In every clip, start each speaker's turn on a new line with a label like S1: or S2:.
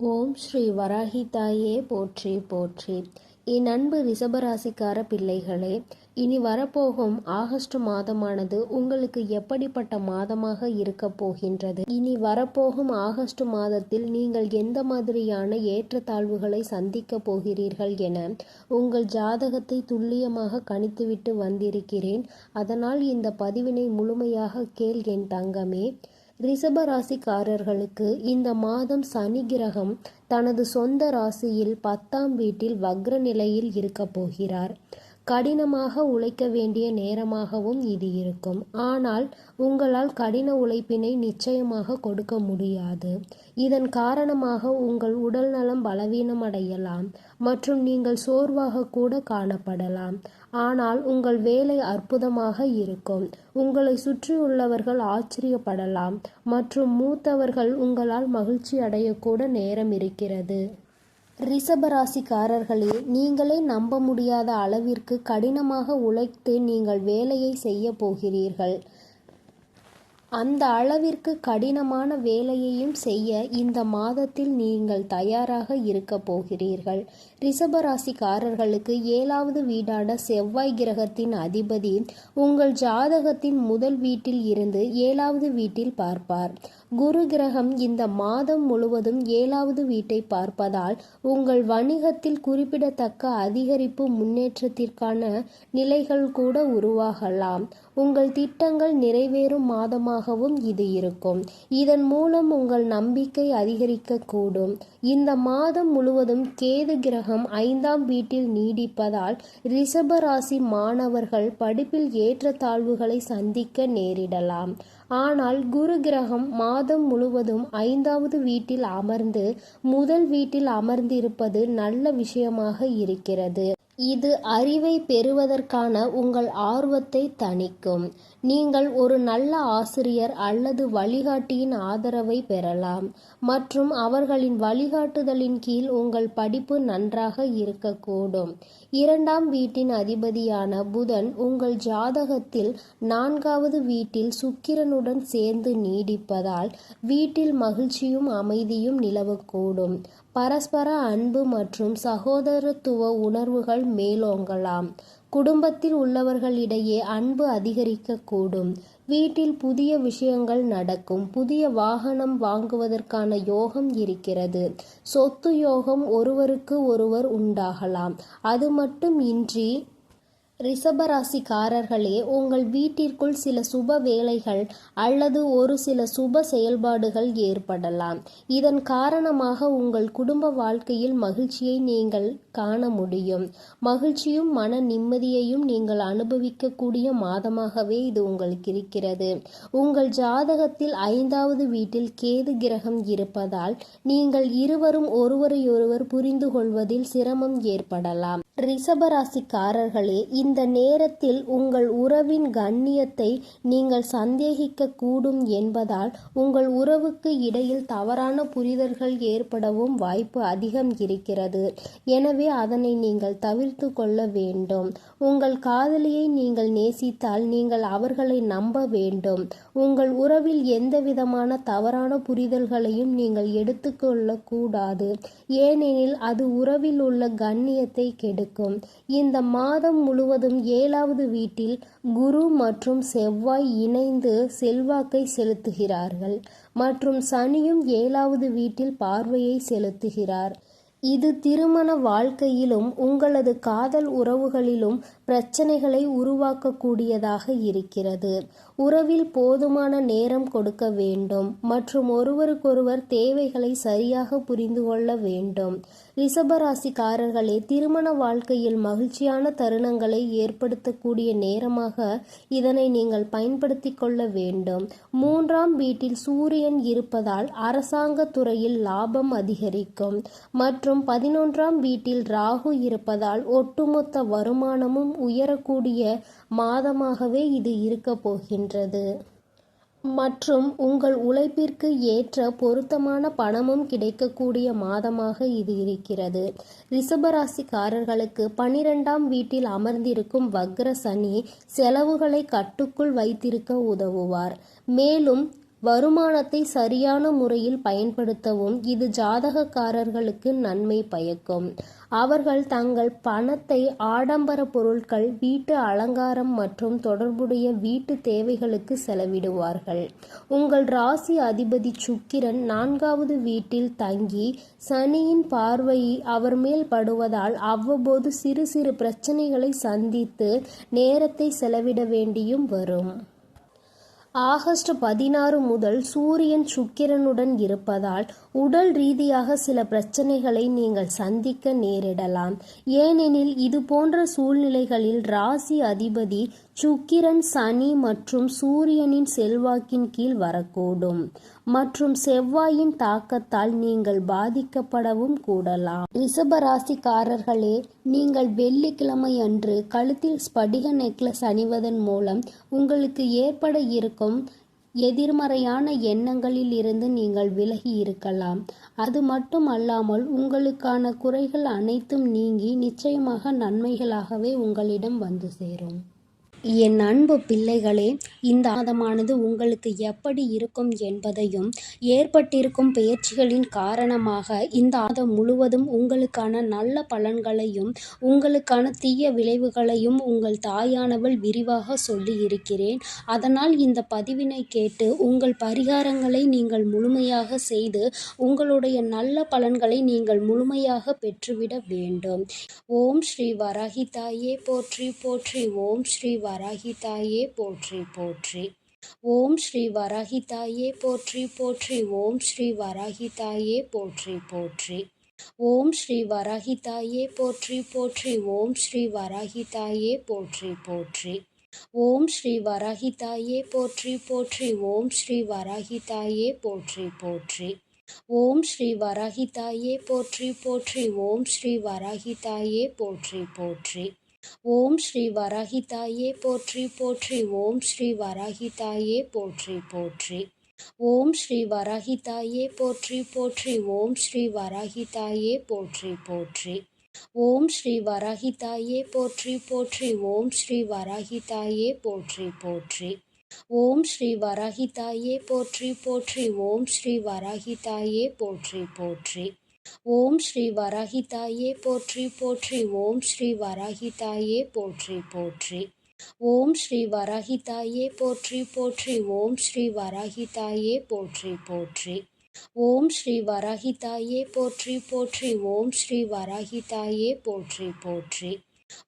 S1: ஓம் ஸ்ரீ வராகி தாயே போற்றி போற்றி. என் அன்பு ரிசபராசிக்கார பிள்ளைகளே இனி வரப்போகும் ஆகஸ்ட் மாதமானது உங்களுக்கு எப்படிப்பட்ட மாதமாக இருக்க போகின்றது? இனி வரப்போகும் ஆகஸ்ட் மாதத்தில் நீங்கள் எந்த மாதிரியான ஏற்றத்தாழ்வுகளை சந்திக்க போகிறீர்கள் என உங்கள் ஜாதகத்தை துல்லியமாக கணித்துவிட்டு வந்திருக்கிறேன். அதனால் இந்த பதிவினை முழுமையாக கேள் என் தங்கமே. ரிஷப ராசிக்காரர்களுக்கு இந்த மாதம் சனி கிரகம் தனது சொந்த ராசியில் பத்தாம் வீட்டில் வக்ர நிலையில் இருக்கப் போகிறார். கடினமாக உழைக்க வேண்டிய நேரமாகவும் இது இருக்கும். ஆனால் உங்களால் கடின உழைப்பினை நிச்சயமாக கொடுக்க முடியாது. இதன் காரணமாக உங்கள் உடல் நலம் பலவீனமடையலாம் மற்றும் நீங்கள் சோர்வாக கூட காணப்படலாம். ஆனால் உங்கள் வேலை அற்புதமாக இருக்கும். உங்களை சுற்றியுள்ளவர்கள் ஆச்சரியப்படலாம் மற்றும் மூத்தவர்கள் உங்களால் மகிழ்ச்சி அடையக்கூட நேரம் இருக்கிறது. ரிஷபராசிக்காரர்களே நீங்களே நம்ப முடியாத அளவிற்கு கடினமாக உழைத்து நீங்கள் வேலையை செய்ய போகிறீர்கள். அந்த அளவிற்கு கடினமான வேலையையும் செய்ய இந்த மாதத்தில் நீங்கள் தயாராக இருக்க போகிறீர்கள். ரிஷபராசிக்காரர்களுக்கு ஏழாவது வீடான செவ்வாய் கிரகத்தின் அதிபதி உங்கள் ஜாதகத்தின் முதல் வீட்டில் இருந்து ஏழாவது வீட்டில் பார்ப்பார். குரு கிரகம் இந்த மாதம் முழுவதும் ஏழாவது வீட்டை பார்ப்பதால் உங்கள் வணிகத்தில் குறிப்பிடத்தக்க அதிகரிப்பு முன்னேற்றத்திற்கான நிலைகள் கூட உருவாகலாம். உங்கள் திட்டங்கள் நிறைவேறும் மாதமாகவும் இது இருக்கும். இதன் மூலம் உங்கள் நம்பிக்கை அதிகரிக்கக்கூடும். இந்த மாதம் முழுவதும் கேது கிரகம் ஐந்தாம் வீட்டில் நீடிப்பதால் ரிஷபராசி மாணவர்கள் படிப்பில் ஏற்றத்தாழ்வுகளை சந்திக்க நேரிடலாம். ஆனால் குரு கிரகம் மாதம் முழுவதும் ஐந்தாவது வீட்டில் அமர்ந்து முதல் வீட்டில் அமர்ந்திருப்பது நல்ல விஷயமாக இருக்கிறது. இது அறிவை பெறுவதற்கான உங்கள் ஆர்வத்தை தணிக்கும். நீங்கள் ஒரு நல்ல ஆசிரியர் அல்லது வழிகாட்டியின் ஆதரவை பெறலாம். மற்றும் அவர்களின் வழிகாட்டுதலின் கீழ் உங்கள் படிப்பு நன்றாக இருக்கக்கூடும். இரண்டாம் வீட்டின் அதிபதியான புதன் உங்கள் ஜாதகத்தில் நான்காவது வீட்டில் சுக்கிரனுடன் சேர்ந்து நீடிப்பதால் வீட்டில் மகிழ்ச்சியும் அமைதியும் நிலவக்கூடும். பரஸ்பர அன்பு மற்றும் சகோதரத்துவ உணர்வுகள் மேலோங்கலாம். குடும்பத்தில் உள்ளவர்களிடையே அன்பு அதிகரிக்கக்கூடும். வீட்டில் புதிய விஷயங்கள் நடக்கும். புதிய வாகனம் வாங்குவதற்கான யோகம் இருக்கிறது. சொத்து யோகம் ஒருவருக்கு ஒருவர் உண்டாகலாம். அது மட்டும் இன்றி ரிஷபராசிக்காரர்களே உங்கள் வீட்டிற்குள் சில சுப வேலைகள் அல்லது ஒரு சில சுப செயல்பாடுகள் ஏற்படலாம். இதன் காரணமாக உங்கள் குடும்ப வாழ்க்கையில் மகிழ்ச்சியை நீங்கள் காண முடியும். மகிழ்ச்சியும் மன நிம்மதியையும் நீங்கள் அனுபவிக்கக்கூடிய மாதமாகவே இது உங்களுக்கு இருக்கிறது. உங்கள் ஜாதகத்தில் ஐந்தாவது வீட்டில் கேது கிரகம் இருப்பதால் நீங்கள் இருவரும் ஒருவரையொருவர் புரிந்து கொள்வதில் சிரமம் ஏற்படலாம். ரிஷபராசிக்காரர்களே இந்த நேரத்தில் உங்கள் உறவின் கண்ணியத்தை நீங்கள் சந்தேகிக்க கூடும் என்பதால் உங்கள் உறவுக்கு இடையில் தவறான புரிதல்கள் ஏற்படவும் வாய்ப்பு அதிகம் இருக்கிறது. எனவே அதனை நீங்கள் தவிர்த்து கொள்ள வேண்டும். உங்கள் காதலியை நீங்கள் நேசித்தால் நீங்கள் அவர்களை நம்ப வேண்டும். உங்கள் உறவில் எந்த விதமான தவறான புரிதல்களையும் நீங்கள் எடுத்துக்கொள்ளக்கூடாது. ஏனெனில் அது உறவில் உள்ள கண்ணியத்தை கெடுக்கும் இந்த மாதம் முழுவதும் ஏழாவது வீட்டில் குரு மற்றும் செவ்வாய் இணைந்து செல்வாக்கை செலுத்துகிறார்கள். மற்றும் சனியும் ஏழாவது வீட்டில் பார்வையை செலுத்துகிறார். இது திருமண வாழ்க்கையிலும் உங்களது காதல் உறவுகளிலும் பிரச்சனைகளை உருவாக்கக்கூடியதாக இருக்கிறது. உறவில் போதுமான நேரம் கொடுக்க வேண்டும். மற்றும் ஒருவருக்கொருவர் தேவைகளை சரியாக புரிந்து கொள்ள வேண்டும். ரிஷபராசிக்காரர்களே திருமண வாழ்க்கையில் மகிழ்ச்சியான தருணங்களை ஏற்படுத்தக்கூடிய நேரமாக இதனை நீங்கள் பயன்படுத்தி கொள்ள வேண்டும். மூன்றாம் வீட்டில் சூரியன் இருப்பதால் அரசாங்க துறையில் லாபம் அதிகரிக்கும். மற்றும் பதினொன்றாம் வீட்டில் ராகு இருப்பதால் ஒட்டுமொத்த வருமானமும் உயரக்கூடிய மாதமாகவே இது இருக்க போகின்றது. மற்றும் உங்கள் உழைப்பிற்கு ஏற்ற பொருத்தமான பணமும் கிடைக்கக்கூடிய மாதமாக இது இருக்கிறது. ரிஷபராசிக்காரர்களுக்கு பனிரெண்டாம் வீட்டில் அமர்ந்திருக்கும் வக்ர சனி செலவுகளை கட்டுக்குள் வைத்திருக்க உதவுவார். மேலும் வருமானத்தை சரியான முறையில் பயன்படுத்தவும் இது ஜாதகக்காரர்களுக்கு நன்மை பயக்கும். அவர்கள் தங்கள் பணத்தை ஆடம்பர பொருட்கள் வீட்டு அலங்காரம் மற்றும் தொடர்புடைய வீட்டு தேவைகளுக்கு செலவிடுவார்கள். உங்கள் ராசி அதிபதி சுக்கிரன் நான்காவது வீட்டில் தங்கி சனியின் பார்வை அவர் மேல் படுவதால் அவ்வப்போது சிறு சிறு பிரச்சனைகளை சந்தித்து நேரத்தை செலவிட வேண்டியும் வரும். ஆகஸ்ட் பதினாறு முதல் சூரியன் சுக்கிரனுடன் இருப்பதால் உடல் ரீதியாக சில பிரச்சனைகளை நீங்கள் சந்திக்க நேரிடலாம். ஏனெனில் இது போன்ற சூழ்நிலைகளில் ராசி அதிபதி சுக்கிரன் சனி மற்றும் சூரியனின் செல்வாக்கின் கீழ் வரக்கூடும். மற்றும் செவ்வாயின் தாக்கத்தால் நீங்கள் பாதிக்கப்படவும் கூடலாம். ரிஷபராசிக்காரர்களே நீங்கள் வெள்ளிக்கிழமை அன்று கழுத்தில் ஸ்படிக நெக்லஸ் அணிவதன் மூலம் உங்களுக்கு ஏற்பட இருக்கும் எதிர்மறையான எண்ணங்களில் இருந்து நீங்கள் விலகி இருக்கலாம். அது மட்டும் அல்லாமல் உங்களுக்கான குறைகள் அனைத்தும் நீங்கி நிச்சயமாக நன்மைகளாகவே உங்களிடம் வந்து சேரும். என் அன்பு பிள்ளைகளே இந்த மாதமானது உங்களுக்கு எப்படி இருக்கும் என்பதையும் ஏற்பட்டிருக்கும் பெயர்ச்சிகளின் காரணமாக இந்த மாதம் முழுவதும் உங்களுக்கான நல்ல பலன்களையும் உங்களுக்கான தீய விளைவுகளையும் உங்கள் தாயானவள் விரிவாக சொல்லி இருக்கிறேன் அதனால் இந்த பதிவினை கேட்டு உங்கள் பரிகாரங்களை நீங்கள் முழுமையாக செய்து உங்களுடைய நல்ல பலன்களை நீங்கள் முழுமையாக பெற்றுவிட வேண்டும். ஓம் ஸ்ரீ வராகி தாயே போற்றி போற்றி. ஓம் ஸ்ரீ வர தாயே போற்றி போற்றி ஓம் ஸ்ரீ வராகி தாயே போற்றி போற்றி ஓம் ஸ்ரீ வராகி தாயே போற்றி போற்றி ஓம் ஸ்ரீ வராகி தாயே போற்றி போற்றி ஓம் ஸ்ரீ வராகி தாயே போற்றி போற்றி ஓம் ஸ்ரீ வராகி தாயே போற்றி போற்றி ஓம் ஸ்ரீ வராகி தாயே போற்றி போற்றி ஓம் ஸ்ரீ வராகி தாயே போற்றி போற்றி ஓம் ஸ்ரீ வராகிதாயே போற்றி போற்றி. ஓம் ஸ்ரீ வராகிதாயே போற்றி போற்றி. ஓம் ஸ்ரீ வராகிதாயே போற்றி போற்றி. ஓம் ஸ்ரீ வராகிதாயே போற்றி போற்றி. ஓம் ஸ்ரீ வராகிதாயே போற்றி போற்றி. ஓம் ஸ்ரீ வராகிதாயே போற்றி போற்றி. ஓம் ஸ்ரீ வராகிதாயே போற்றி போற்றி. ஓம் ஸ்ரீ வராகிதாயே போற்றி போற்றி. ஓம் ஸ்ரீ வராகிதாயே போற்றி போற்றி. ஓம் ஸ்ரீ வராகிதாயே போற்றி போற்றி. ஓம் ஸ்ரீ வராகிதாயே போற்றி போற்றி. ஓம் ஸ்ரீ வராகிதாயே போற்றி போற்றி. ஓம் ஸ்ரீ வராகிதாயே போற்றி போற்றி. ஓம் ஸ்ரீ வராகிதாயே போற்றி போற்றி.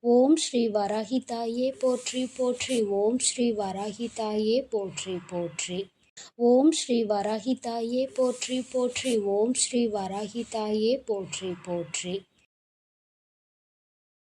S1: ஓம் ஸ்ரீ வராகிதாயே போற்றி போற்றி. ஓம் ஸ்ரீ வராகிதாயே போற்றி போற்றி. ஓம் ஸ்ரீ வராகிதாயே போற்றி போற்றி ஓம் ஸ்ரீ வராகிதாயே போற்றி போற்றி